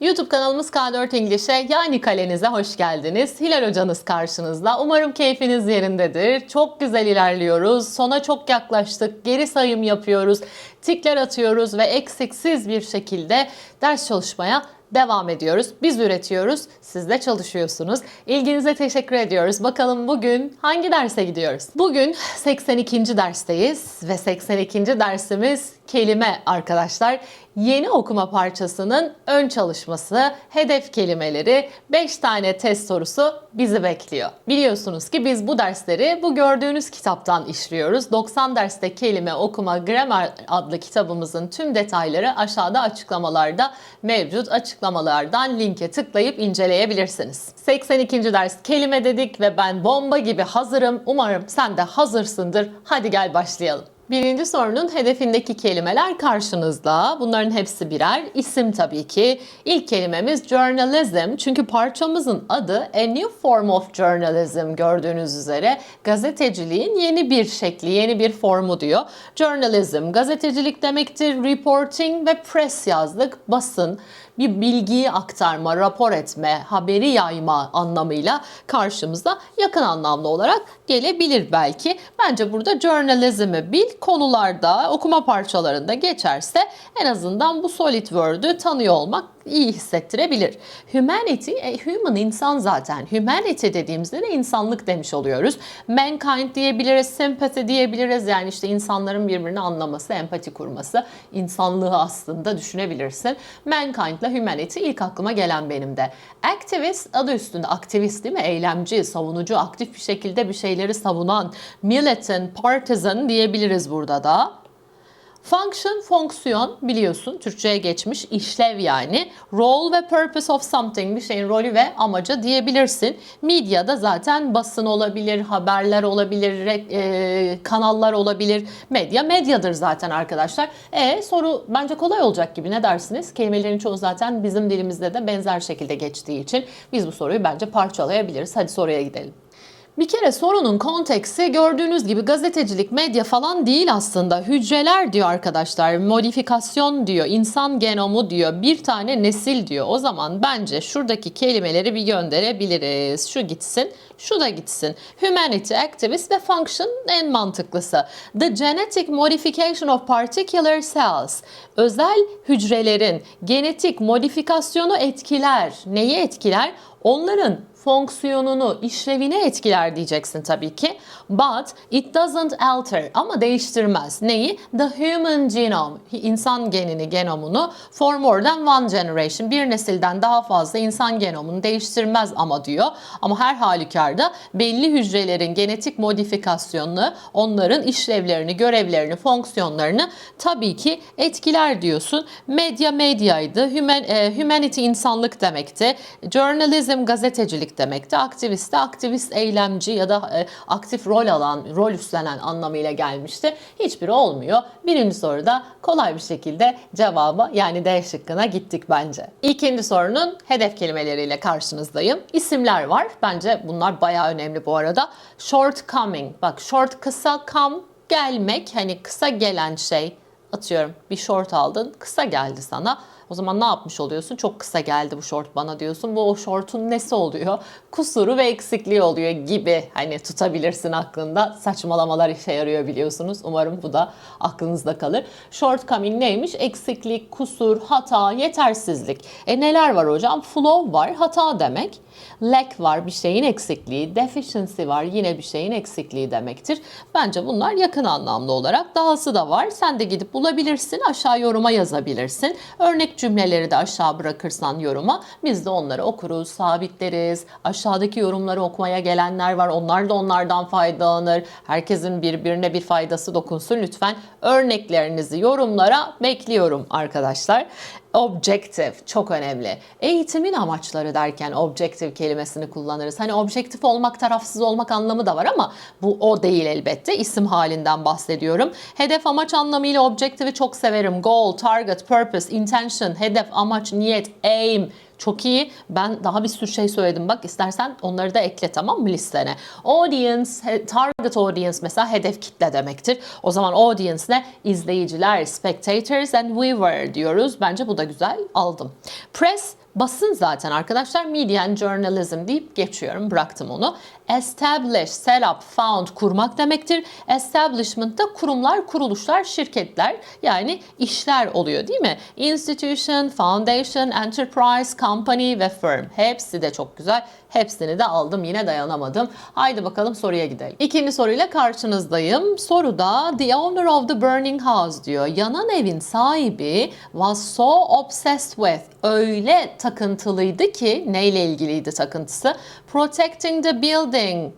YouTube kanalımız K4 English'e yani kalenize hoş geldiniz. Hilal hocanız karşınızda. Umarım keyfiniz yerindedir. Çok güzel ilerliyoruz. Sona çok yaklaştık. Geri sayım yapıyoruz. Tikler atıyoruz ve eksiksiz bir şekilde ders çalışmaya devam ediyoruz. Biz üretiyoruz, siz de çalışıyorsunuz. İlginize teşekkür ediyoruz. Bakalım bugün hangi derse gidiyoruz? Bugün 82. dersteyiz ve 82. dersimiz kelime arkadaşlar. Yeni okuma parçasının ön çalışması, hedef kelimeleri, 5 tane test sorusu bizi bekliyor. Biliyorsunuz ki biz bu dersleri bu gördüğünüz kitaptan işliyoruz. 90 derste kelime okuma gramer adlı kitabımızın tüm detayları aşağıda açıklamalarda mevcut. Açıklamalardan linke tıklayıp inceleyebilirsiniz. 82. ders kelime dedik ve ben bomba gibi hazırım. Umarım sen de hazırsındır. Hadi gel başlayalım. Birinci sorunun hedefindeki kelimeler karşınızda. Bunların hepsi birer isim tabii ki. İlk kelimemiz journalism. Çünkü parçamızın adı A New Form of Journalism gördüğünüz üzere. Gazeteciliğin yeni bir şekli, yeni bir formu diyor. Journalism, gazetecilik demektir. Reporting ve press yazdık. Basın, bir bilgiyi aktarma, rapor etme, haberi yayma anlamıyla karşımıza yakın anlamlı olarak gelebilir belki. Bence burada journalism'i bil konularda, okuma parçalarında geçerse en azından bu solid word'ü tanıyor olmak iyi hissettirebilir. Humanity, e, human insan zaten. Humanity dediğimizde de insanlık demiş oluyoruz. Mankind diyebiliriz, sympathy diyebiliriz. Yani işte insanların birbirini anlaması, empati kurması, insanlığı aslında düşünebilirsin. Mankind ile humanity ilk aklıma gelen benim de. Activist adı üstünde aktivist değil mi? Eylemci, savunucu, aktif bir şekilde bir şeyleri savunan, militant, partisan diyebiliriz burada da. Function, fonksiyon biliyorsun Türkçe'ye geçmiş işlev yani. Role ve purpose of something bir şeyin rolü ve amacı diyebilirsin. Medyada zaten basın olabilir, haberler olabilir, e, kanallar olabilir. Medya medyadır zaten arkadaşlar. E soru bence kolay olacak gibi ne dersiniz? Kelimelerin çoğu zaten bizim dilimizde de benzer şekilde geçtiği için biz bu soruyu bence parçalayabiliriz. Hadi soruya gidelim. Bir kere sorunun konteksi gördüğünüz gibi gazetecilik, medya falan değil aslında. Hücreler diyor arkadaşlar, modifikasyon diyor, insan genomu diyor, bir tane nesil diyor. O zaman bence şuradaki kelimeleri bir gönderebiliriz. Şu gitsin, şu da gitsin. Humanity, activist ve function en mantıklısı. The genetic modification of particular cells. Özel hücrelerin genetik modifikasyonu etkiler. Neyi etkiler? Onların fonksiyonunu, işlevini etkiler diyeceksin tabii ki. But it doesn't alter ama değiştirmez. Neyi? The human genome, insan genini, genomunu for more than one generation. Bir nesilden daha fazla insan genomunu değiştirmez ama diyor. Ama her halükarda belli hücrelerin genetik modifikasyonunu, onların işlevlerini, görevlerini, fonksiyonlarını tabii ki etkiler diyorsun. Medya medyaydı, human, e, humanity insanlık demekti. Journalism gazetecilik demekti. Aktivist de aktivist eylemci ya da e, aktif rol alan, rol üstlenen anlamıyla gelmişti. Hiçbiri olmuyor. Birinci soruda kolay bir şekilde cevaba yani D şıkkına gittik bence. İkinci sorunun hedef kelimeleriyle karşınızdayım. İsimler var. Bence bunlar bayağı önemli bu arada. Shortcoming. Bak short kısa come gelmek hani kısa gelen şey atıyorum bir short aldın kısa geldi sana. O zaman ne yapmış oluyorsun? Çok kısa geldi bu short bana diyorsun. Bu o short'un nesi oluyor? Kusuru ve eksikliği oluyor gibi hani tutabilirsin aklında. Saçmalamalar işe yarıyor biliyorsunuz. Umarım bu da aklınızda kalır. Shortcoming neymiş? Eksiklik, kusur, hata, yetersizlik. E neler var hocam? Flow var, hata demek. Lack var, bir şeyin eksikliği. Deficiency var, yine bir şeyin eksikliği demektir. Bence bunlar yakın anlamlı olarak. Dahası da var. Sen de gidip bulabilirsin. Aşağı yoruma yazabilirsin. Örnek cümleleri de aşağı bırakırsan yoruma biz de onları okuruz, sabitleriz. Aşağıdaki yorumları okumaya gelenler var. Onlar da onlardan faydalanır. Herkesin birbirine bir faydası dokunsun. Lütfen örneklerinizi yorumlara bekliyorum arkadaşlar. Objective çok önemli. Eğitimin amaçları derken objective kelimesini kullanırız. Hani objektif olmak, tarafsız olmak anlamı da var ama bu o değil elbette. İsim halinden bahsediyorum. Hedef amaç anlamıyla objective'i çok severim. Goal, target, purpose, intention, hedef, amaç, niyet, aim, çok iyi. Ben daha bir sürü şey söyledim. Bak istersen onları da ekle tamam mı listene? Audience, target audience mesela hedef kitle demektir. O zaman audience ne? İzleyiciler, spectators and viewer diyoruz. Bence bu da güzel. Aldım. Press Basın zaten arkadaşlar media and journalism deyip geçiyorum. Bıraktım onu. Establish, set up, found kurmak demektir. Establishment da kurumlar, kuruluşlar, şirketler yani işler oluyor değil mi? Institution, foundation, enterprise, company ve firm. Hepsi de çok güzel. Hepsini de aldım yine dayanamadım. Haydi bakalım soruya gidelim. İkinci soruyla karşınızdayım. Soruda the owner of the burning house diyor. Yanan evin sahibi was so obsessed with öyle takıntılıydı ki neyle ilgiliydi takıntısı? Protecting the building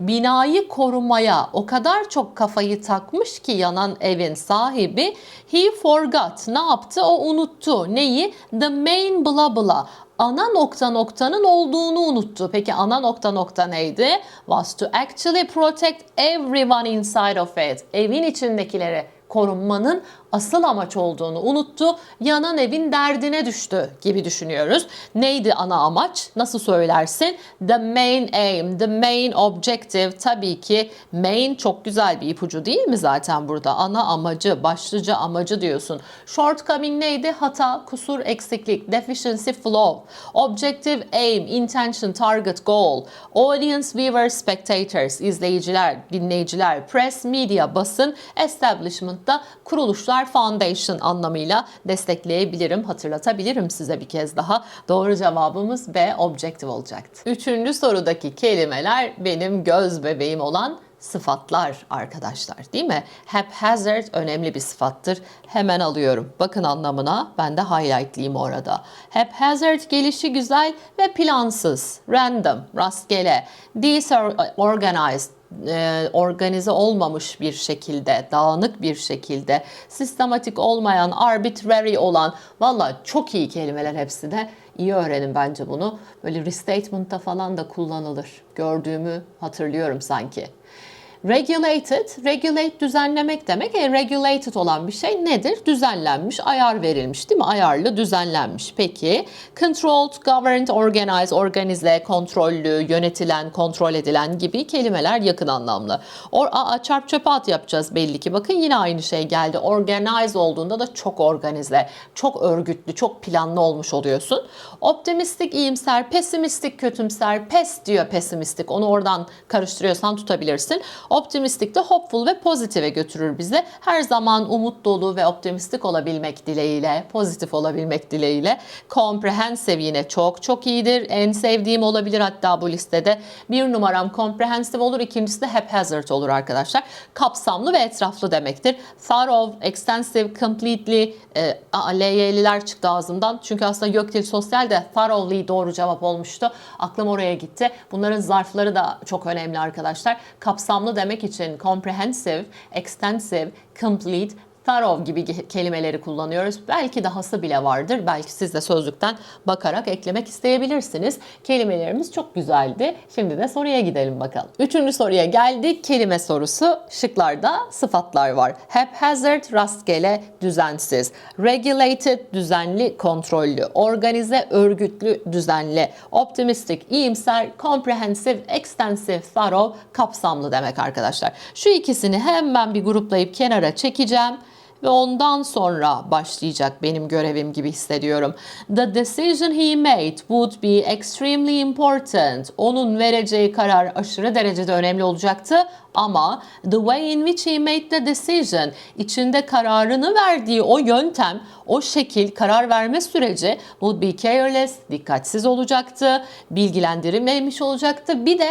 binayı korumaya o kadar çok kafayı takmış ki yanan evin sahibi he forgot ne yaptı o unuttu neyi the main blah blah ana nokta noktanın olduğunu unuttu. Peki ana nokta nokta neydi? Was to actually protect everyone inside of it. Evin içindekileri korunmanın asıl amaç olduğunu unuttu. Yanan evin derdine düştü gibi düşünüyoruz. Neydi ana amaç? Nasıl söylersin? The main aim, the main objective. Tabii ki main çok güzel bir ipucu değil mi zaten burada? Ana amacı, başlıca amacı diyorsun. Shortcoming neydi? Hata, kusur, eksiklik. Deficiency, flaw. Objective, aim, intention, target, goal. Audience, viewer, spectators. izleyiciler, dinleyiciler. Press, media, basın. Establishment da kuruluşlar foundation anlamıyla destekleyebilirim, hatırlatabilirim size bir kez daha. Doğru cevabımız B objective olacaktı. Üçüncü sorudaki kelimeler benim göz bebeğim olan sıfatlar arkadaşlar değil mi? Haphazard önemli bir sıfattır. Hemen alıyorum. Bakın anlamına ben de highlightliyim orada. Haphazard gelişi güzel ve plansız, random, rastgele, disorganized, e, organize olmamış bir şekilde, dağınık bir şekilde, sistematik olmayan, arbitrary olan, valla çok iyi kelimeler hepsi de. İyi öğrenin bence bunu. Böyle restatement'ta falan da kullanılır. Gördüğümü hatırlıyorum sanki. Regulated, regulate düzenlemek demek. E, regulated olan bir şey nedir? Düzenlenmiş, ayar verilmiş değil mi? Ayarlı, düzenlenmiş. Peki, controlled, governed, organized, organize, kontrollü, yönetilen, kontrol edilen gibi kelimeler yakın anlamlı. Or, aa, çarp çöpe at yapacağız belli ki. Bakın yine aynı şey geldi. Organize olduğunda da çok organize, çok örgütlü, çok planlı olmuş oluyorsun. Optimistik, iyimser, pesimistik, kötümser, pes diyor pesimistik. Onu oradan karıştırıyorsan tutabilirsin. Optimistik de hopeful ve pozitife götürür bizi. Her zaman umut dolu ve optimistik olabilmek dileğiyle, pozitif olabilmek dileğiyle. Comprehensive yine çok çok iyidir. En sevdiğim olabilir hatta bu listede. Bir numaram comprehensive olur, ikincisi de haphazard olur arkadaşlar. Kapsamlı ve etraflı demektir. Thorough, extensive, completely, e, LY'liler çıktı ağzımdan. Çünkü aslında Gökdil Sosyal de thoroughly doğru cevap olmuştu. Aklım oraya gitti. Bunların zarfları da çok önemli arkadaşlar. Kapsamlı demek için comprehensive, extensive, complete, thorough gibi kelimeleri kullanıyoruz. Belki dahası bile vardır. Belki siz de sözlükten bakarak eklemek isteyebilirsiniz. Kelimelerimiz çok güzeldi. Şimdi de soruya gidelim bakalım. Üçüncü soruya geldik. Kelime sorusu. Şıklarda sıfatlar var. Haphazard, rastgele, düzensiz. Regulated, düzenli, kontrollü. Organize, örgütlü, düzenli. Optimistic, iyimser, comprehensive, extensive, thorough, kapsamlı demek arkadaşlar. Şu ikisini hemen bir gruplayıp kenara çekeceğim ve ondan sonra başlayacak benim görevim gibi hissediyorum. The decision he made would be extremely important. Onun vereceği karar aşırı derecede önemli olacaktı ama the way in which he made the decision içinde kararını verdiği o yöntem, o şekil, karar verme süreci would be careless, dikkatsiz olacaktı, bilgilendirilmemiş olacaktı. Bir de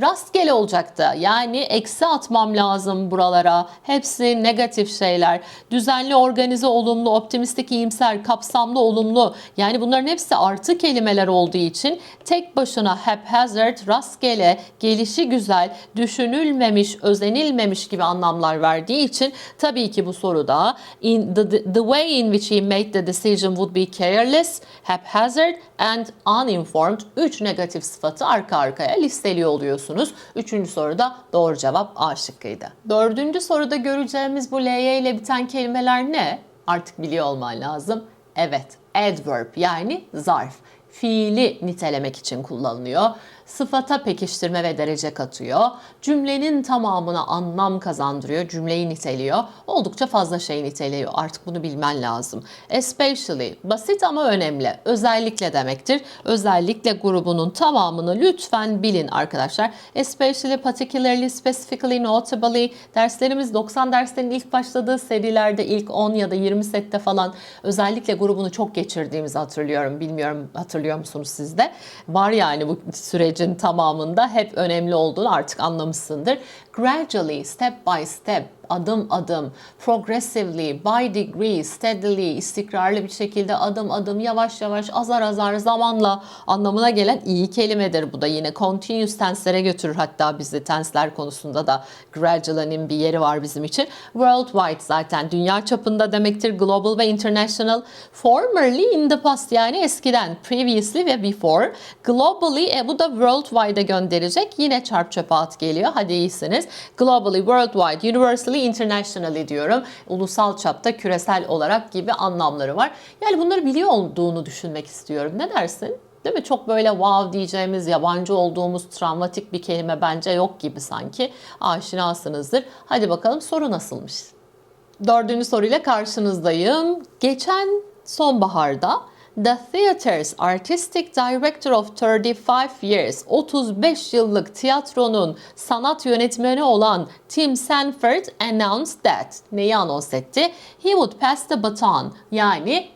rastgele olacaktı. Yani eksi atmam lazım buralara. Hepsi negatif şeyler. Düzenli, organize, olumlu, optimistik, iyimser, kapsamlı, olumlu. Yani bunların hepsi artı kelimeler olduğu için tek başına haphazard, rastgele, gelişi güzel, düşünülmemiş, özenilmemiş gibi anlamlar verdiği için tabii ki bu soruda in the, the way in which he made the decision would be careless, haphazard and uninformed. Üç negatif sıfatı arka arkaya listeliyor oluyorsun biliyorsunuz. Üçüncü soruda doğru cevap A şıkkıydı. Dördüncü soruda göreceğimiz bu LY ile biten kelimeler ne? Artık biliyor olman lazım. Evet, adverb yani zarf fiili nitelemek için kullanılıyor. Sıfata pekiştirme ve derece katıyor. Cümlenin tamamına anlam kazandırıyor, cümleyi niteliyor. Oldukça fazla şey niteliyor. Artık bunu bilmen lazım. Especially basit ama önemli. Özellikle demektir. Özellikle grubunun tamamını lütfen bilin arkadaşlar. Especially, particularly, specifically, notably derslerimiz 90 derslerin ilk başladığı serilerde ilk 10 ya da 20 sette falan özellikle grubunu çok geçirdiğimizi hatırlıyorum. Bilmiyorum hatırlıyor musunuz siz de? Var yani bu sürecin tamamında hep önemli olduğunu artık anlamışsındır. Gradually, step by step, adım adım, progressively, by degree, steadily, istikrarlı bir şekilde adım adım, yavaş yavaş, azar azar, zamanla anlamına gelen iyi kelimedir. Bu da yine continuous tense'lere götürür hatta bizi tensler konusunda da gradually'nin bir yeri var bizim için. Worldwide zaten dünya çapında demektir. Global ve international. Formerly in the past yani eskiden. Previously ve before. Globally e, bu da worldwide'e gönderecek. Yine çarp çöpe at geliyor. Hadi iyisiniz. Globally, worldwide, universally, internationally diyorum. Ulusal çapta, küresel olarak gibi anlamları var. Yani bunları biliyor olduğunu düşünmek istiyorum. Ne dersin? Değil mi? Çok böyle wow diyeceğimiz, yabancı olduğumuz travmatik bir kelime bence yok gibi sanki. Aşinasınızdır. Hadi bakalım soru nasılmış? Dördüncü soruyla karşınızdayım. Geçen sonbaharda The Theater's Artistic Director of 35 Years, 35 yıllık tiyatronun sanat yönetmeni olan Tim Sanford announced that, neyi anons etti? He would pass the baton, yani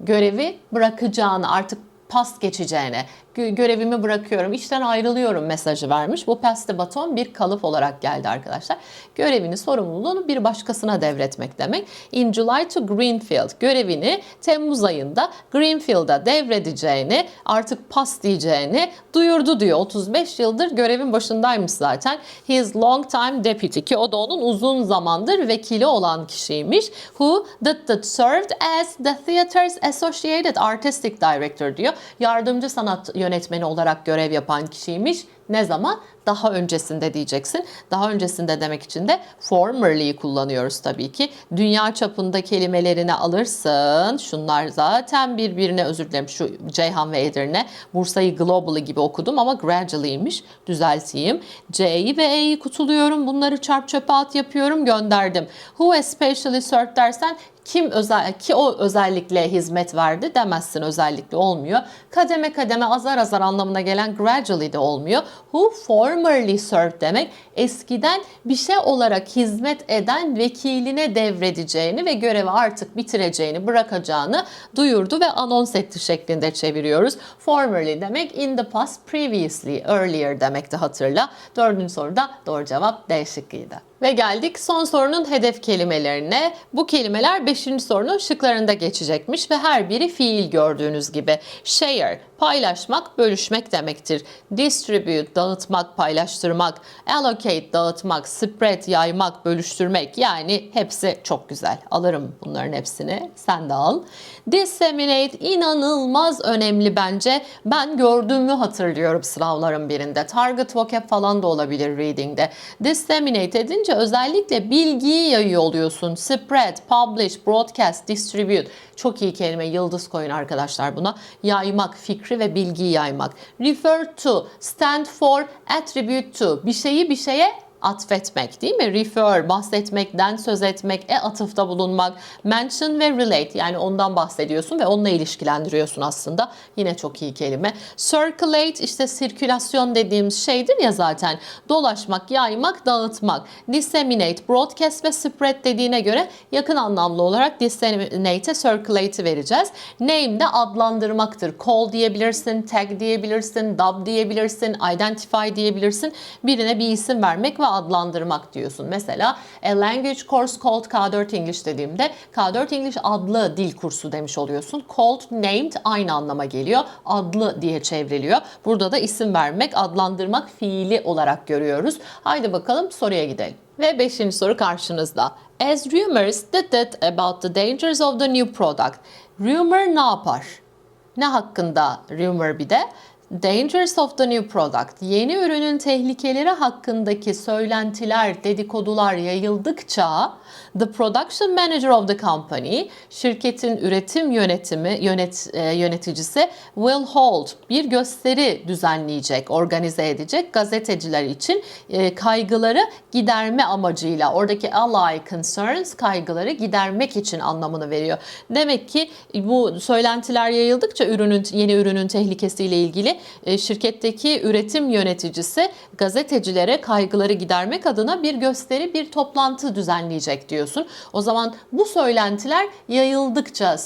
görevi bırakacağını, artık pas geçeceğine, gö- görevimi bırakıyorum, işten ayrılıyorum mesajı vermiş. Bu pass the baton bir kalıp olarak geldi arkadaşlar. Görevini, sorumluluğunu bir başkasına devretmek demek. In July to Greenfield, görevini Temmuz ayında Greenfield'a devredeceğini, artık pas diyeceğini duyurdu diyor. 35 yıldır görevin başındaymış zaten. He is long time deputy ki o da onun uzun zamandır vekili olan kişiymiş. Who that, that served as the theater's associated artistic director diyor. Yardımcı sanat yönetmeni olarak görev yapan kişiymiş. Ne zaman? Daha öncesinde diyeceksin. Daha öncesinde demek için de formerly'yi kullanıyoruz tabii ki. Dünya çapında kelimelerini alırsın. Şunlar zaten birbirine özür dilerim şu Ceyhan ve Edirne. Bursa'yı globally gibi okudum ama gradually'ymiş. Düzelteyim. C'yi ve E'yi kutuluyorum. Bunları çarp çöpe at yapıyorum gönderdim. Who especially served dersen kim özel ki o özellikle hizmet verdi demezsin özellikle olmuyor. Kademe kademe azar azar anlamına gelen gradually de olmuyor. Who formerly served demek eskiden bir şey olarak hizmet eden vekiline devredeceğini ve görevi artık bitireceğini, bırakacağını duyurdu ve anons etti şeklinde çeviriyoruz. Formerly demek in the past, previously, earlier demekti hatırla. Dördüncü soruda doğru cevap D şıkkıydı. Ve geldik son sorunun hedef kelimelerine. Bu kelimeler 5. sorunun şıklarında geçecekmiş ve her biri fiil gördüğünüz gibi. Share, paylaşmak, bölüşmek demektir. Distribute, dağıtmak, paylaştırmak. Allocate, dağıtmak. Spread, yaymak, bölüştürmek. Yani hepsi çok güzel. Alırım bunların hepsini. Sen de al. Disseminate, inanılmaz önemli bence. Ben gördüğümü hatırlıyorum sınavların birinde. Target vocab falan da olabilir reading'de. Disseminate edince özellikle bilgiyi yayıyor oluyorsun. Spread, publish, broadcast, distribute. Çok iyi kelime. Yıldız koyun arkadaşlar buna. Yaymak, fikri ve bilgiyi yaymak. Refer to, stand for, attribute to. Bir şeyi bir şeye atfetmek değil mi? Refer, bahsetmekten söz etmek, e atıfta bulunmak, mention ve relate yani ondan bahsediyorsun ve onunla ilişkilendiriyorsun aslında. Yine çok iyi kelime. Circulate işte sirkülasyon dediğimiz şeydir ya zaten. Dolaşmak, yaymak, dağıtmak. Disseminate, broadcast ve spread dediğine göre yakın anlamlı olarak disseminate'e circulate'i vereceğiz. Name de adlandırmaktır. Call diyebilirsin, tag diyebilirsin, dub diyebilirsin, identify diyebilirsin. Birine bir isim vermek ve adlandırmak diyorsun. Mesela a language course called K4 English dediğimde K4 English adlı dil kursu demiş oluyorsun. Called, named aynı anlama geliyor. Adlı diye çevriliyor. Burada da isim vermek, adlandırmak fiili olarak görüyoruz. Haydi bakalım soruya gidelim. Ve beşinci soru karşınızda. As rumors did about the dangers of the new product. Rumor ne yapar? Ne hakkında rumor bir de? Dangers of the new product. Yeni ürünün tehlikeleri hakkındaki söylentiler, dedikodular yayıldıkça the production manager of the company, şirketin üretim yönetimi yönet e, yöneticisi will hold bir gösteri düzenleyecek, organize edecek gazeteciler için e, kaygıları giderme amacıyla oradaki ally concerns kaygıları gidermek için anlamını veriyor. Demek ki bu söylentiler yayıldıkça ürünün yeni ürünün tehlikesiyle ilgili e, şirketteki üretim yöneticisi gazetecilere kaygıları gidermek adına bir gösteri, bir toplantı düzenleyecek diyorsun. O zaman bu söylentiler yayıldıkça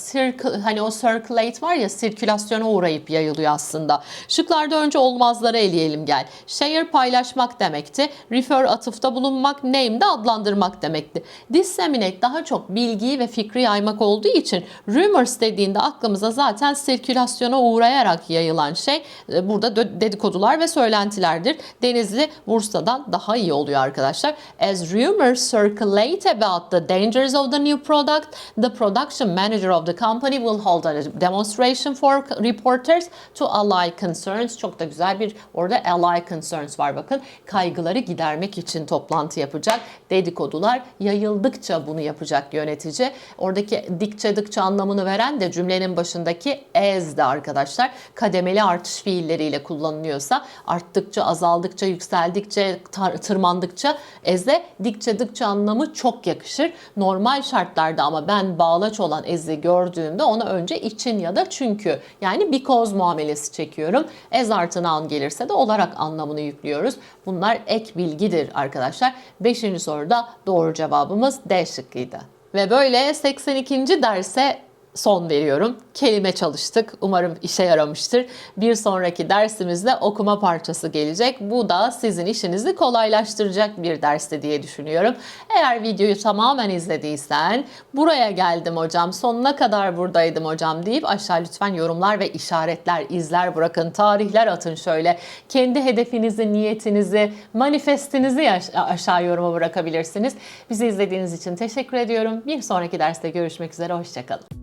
hani o circulate var ya sirkülasyona uğrayıp yayılıyor aslında. Şıklarda önce olmazları eleyelim gel. Share paylaşmak demekti. Refer atıfta bulunmak, name de adlandırmak demekti. Disseminate daha çok bilgiyi ve fikri yaymak olduğu için rumors dediğinde aklımıza zaten sirkülasyona uğrayarak yayılan şey e, burada dedikodular ve söylentilerdir. Denizli Bursa'dan daha iyi oluyor arkadaşlar. As rumors circulate about the dangers of the new product, the production manager of the company will hold a demonstration for reporters to allay concerns. Çok da güzel bir orada allay concerns var bakın. Kaygıları gidermek için toplantı yapacak. Dedikodular yayıldıkça bunu yapacak yönetici. Oradaki dikçe dıkça anlamını veren de cümlenin başındaki as de arkadaşlar. Kademeli artış fiilleriyle kullanılıyorsa arttıkça, azaldıkça, yükseldikçe, tırmandıkça eze dikçe dıkça anlamı çok yakışır. Normal şartlarda ama ben bağlaç olan ezi gördüğümde ona önce için ya da çünkü yani because muamelesi çekiyorum. Ez artı gelirse de olarak anlamını yüklüyoruz. Bunlar ek bilgidir arkadaşlar. Beşinci soruda doğru cevabımız D şıkkıydı. Ve böyle 82. derse son veriyorum. Kelime çalıştık. Umarım işe yaramıştır. Bir sonraki dersimizde okuma parçası gelecek. Bu da sizin işinizi kolaylaştıracak bir derste diye düşünüyorum. Eğer videoyu tamamen izlediysen, buraya geldim hocam, sonuna kadar buradaydım hocam deyip aşağı lütfen yorumlar ve işaretler, izler bırakın, tarihler atın şöyle. Kendi hedefinizi, niyetinizi, manifestinizi aş- aşağı yoruma bırakabilirsiniz. Bizi izlediğiniz için teşekkür ediyorum. Bir sonraki derste görüşmek üzere. Hoşçakalın.